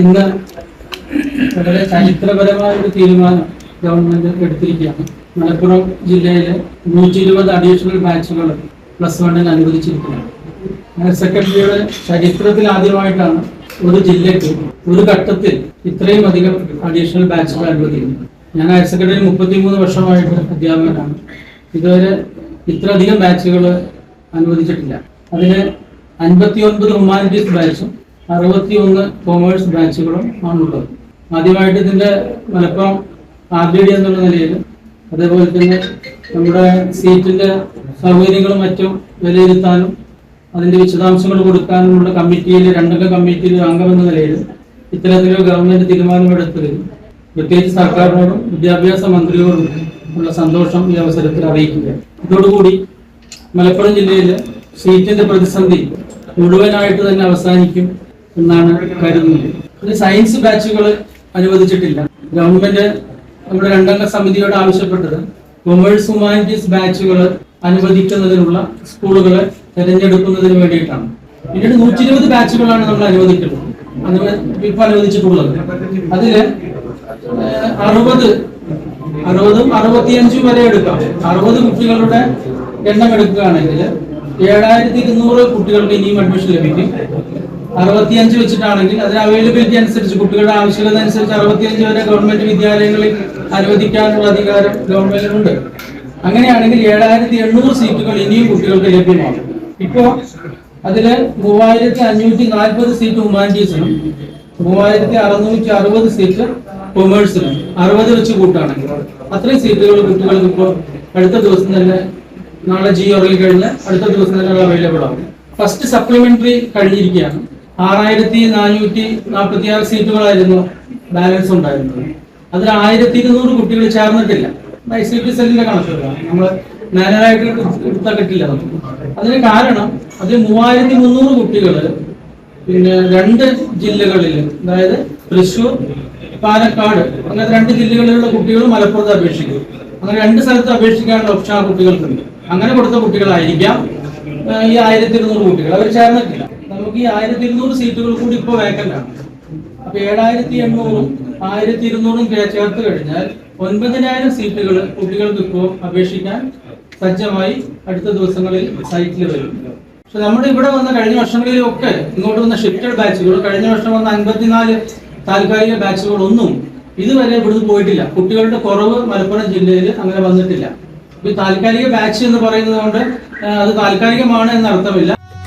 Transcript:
ഇന്ന് വളരെ ചരിത്രപരമായ ഒരു തീരുമാനം ഗവൺമെന്റ് എടുത്തിരിക്കുകയാണ്. മലപ്പുറം ജില്ലയിലെ നൂറ്റി ഇരുപത് അഡീഷണൽ ബാച്ചുകൾ പ്ലസ് വണ്ണിന് അനുവദിച്ചിരിക്കുന്നത്. ഹയർ സെക്കൻഡറിയുടെ ചരിത്രത്തിൽ ആദ്യമായിട്ടാണ് ഒരു ജില്ലയ്ക്ക് ഒരു ഘട്ടത്തിൽ ഇത്രയും അധികം അഡീഷണൽ ബാച്ചുകൾ അനുവദിക്കുന്നത്. ഞാൻ ഹയർ സെക്കൻഡറി മുപ്പത്തിമൂന്ന് വർഷമായിട്ട് അധ്യാപകനാണ്. ഇതുവരെ ഇത്രയധികം ബാച്ചുകൾ അനുവദിച്ചിട്ടില്ല. അതിന് അൻപത്തി ഒൻപത് ഹ്യൂമാനിറ്റീസ് ബാച്ചും അറുപത്തി ഒന്ന് കോമേഴ്സ് ബ്രാഞ്ചുകളും ആണുള്ളത്. ആദ്യമായിട്ട് ഇതിന്റെ മലപ്പുറം ആർ ഡി ഡി എന്നുള്ള നിലയിൽ അതേപോലെ തന്നെ നമ്മുടെ സീറ്റിന്റെ സൗകര്യങ്ങളും മറ്റും വിലയിരുത്താനും അതിന്റെ വിശദാംശങ്ങൾ കൊടുക്കാനുമുള്ള കമ്മിറ്റിയിൽ രണ്ടംഗ കമ്മിറ്റിയിൽ അംഗമെന്ന നിലയിൽ ഇത്തരത്തിലൊരു ഗവൺമെന്റ് തീരുമാനമെടുത്തതിൽ പ്രത്യേകിച്ച് സർക്കാരിനോടും വിദ്യാഭ്യാസ മന്ത്രിയോടും ഉള്ള സന്തോഷം ഈ അവസരത്തിൽ അറിയിക്കുക ഇതോടുകൂടി മലപ്പുറം ജില്ലയിൽ സീറ്റിന്റെ പ്രതിസന്ധി മുഴുവനായിട്ട് തന്നെ അവസാനിക്കും. എന്നാണ് കരുതുന്നത്. പിന്നെ സയൻസ് ബാച്ചുകൾ അനുവദിച്ചിട്ടില്ല. ഗവൺമെന്റ് നമ്മുടെ രണ്ടംഗ സമിതിയോട് ആവശ്യപ്പെട്ടത് കൊമേഴ്സ് ഹ്യൂമാനിറ്റീസ് ബാച്ചുകൾ അനുവദിക്കുന്നതിനുള്ള സ്കൂളുകളെ തിരഞ്ഞെടുക്കുന്നതിന് വേണ്ടിയിട്ടാണ്. പിന്നീട് നൂറ്റി ഇരുപത് ബാച്ചുകളാണ് നമ്മൾ അനുവദിക്കുന്നത്. അനുവ- ഇപ്പൊ അനുവദിച്ചിട്ടുള്ളത്. അതിൽ അറുപത് അറുപതും അറുപത്തിയഞ്ചും വരെ എടുക്കാം. അറുപത് കുട്ടികളുടെ എണ്ണം എടുക്കുകയാണെങ്കിൽ ഏഴായിരത്തി ഇരുന്നൂറ് കുട്ടികൾക്ക് ഇനിയും അഡ്മിഷൻ ലഭിക്കും. അറുപത്തിയഞ്ച് വെച്ചിട്ടാണെങ്കിൽ അതിന് അവൈലബിലിറ്റി അനുസരിച്ച് കുട്ടികളുടെ ആവശ്യകത അനുസരിച്ച് അറുപത്തിയഞ്ച് വരെ ഗവൺമെന്റ് വിദ്യാലയങ്ങളിൽ അനുവദിക്കാനുള്ള അധികാരം ഗവൺമെന്റിനുണ്ട് അങ്ങനെയാണെങ്കിൽ ഏഴായിരത്തി എണ്ണൂറ് സീറ്റുകൾ ഇനിയും കുട്ടികൾക്ക് ലഭ്യമാണ് ഇപ്പോ അതിൽ മൂവായിരത്തി അഞ്ഞൂറ്റി നാൽപ്പത് സീറ്റ് ഹ്യൂമാനിറ്റീസിനും മൂവായിരത്തി അറുന്നൂറ്റി അറുപത് സീറ്റ് കൊമേഴ്സിനും അറുപത് വെച്ച് കൂട്ടാണെങ്കിൽ അത്രയും സീറ്റുകൾ കുട്ടികൾക്ക് ഇപ്പോൾ അടുത്ത ദിവസം തന്നെ നാളെ ജി ഒറിൽ കഴിഞ്ഞ് അടുത്ത ദിവസം തന്നെ അവൈലബിൾ ആവും ഫസ്റ്റ് സപ്ലിമെന്ററി കഴിഞ്ഞിരിക്കുകയാണ്. ആറായിരത്തി നാനൂറ്റി നാൽപ്പത്തി ആറ് സീറ്റുകളായിരുന്നു ബാലൻസ് ഉണ്ടായിരുന്നത്. അതിൽ ആയിരത്തി ഇരുന്നൂറ് കുട്ടികൾ ചേർന്നിട്ടില്ല. ഐ സി ടി സെല്ലിന്റെ കണക്കുകൾ നമ്മൾ മാനുവലായിട്ട് കിട്ടില്ല അതിന് കാരണം അതിൽ മൂവായിരത്തി മുന്നൂറ് കുട്ടികൾ പിന്നെ രണ്ട് ജില്ലകളിൽ അതായത് തൃശൂർ പാലക്കാട് അങ്ങനെ രണ്ട് ജില്ലകളിലുള്ള കുട്ടികൾ മലപ്പുറത്ത് അപേക്ഷിക്കും. അങ്ങനെ രണ്ട് സ്ഥലത്ത് അപേക്ഷിക്കാനുള്ള ഓപ്ഷൻ ആ കുട്ടികൾക്കുണ്ട്. അങ്ങനെ കൊടുത്ത കുട്ടികളായിരിക്കാം ഈ ആയിരത്തി ഇരുന്നൂറ് കുട്ടികൾ. അവർ ചേർന്നിട്ടില്ല. നമുക്ക് ഈ ആയിരത്തി ഇരുന്നൂറ് സീറ്റുകൾ കൂടി ഇപ്പോൾ വേക്കന്റ് ആണ്. അപ്പൊ ഏഴായിരത്തി എണ്ണൂറും ആയിരത്തി ഇരുന്നൂറും ചേർത്ത് കഴിഞ്ഞാൽ ഒൻപതിനായിരം സീറ്റുകൾ കുട്ടികൾക്ക് ഇപ്പോൾ അപേക്ഷിക്കാൻ സജ്ജമായി അടുത്ത ദിവസങ്ങളിൽ സൈറ്റിൽ വരും. പക്ഷെ നമ്മുടെ ഇവിടെ വന്ന കഴിഞ്ഞ വർഷങ്ങളിലൊക്കെ ഇങ്ങോട്ട് വന്ന ഷിഫ്റ്റഡ് ബാച്ചുകൾ കഴിഞ്ഞ വർഷം വന്ന അൻപത്തിനാല് താൽക്കാലിക ബാച്ചുകളൊന്നും ഇതുവരെ ഇവിടുന്ന് പോയിട്ടില്ല. കുട്ടികളുടെ കുറവ് മലപ്പുറം ജില്ലയിൽ അങ്ങനെ വന്നിട്ടില്ല. ഈ താൽക്കാലിക ബാച്ച് എന്ന് പറയുന്നത് കൊണ്ട് അത് താൽക്കാലികമാണ് എന്ന അർത്ഥമില്ല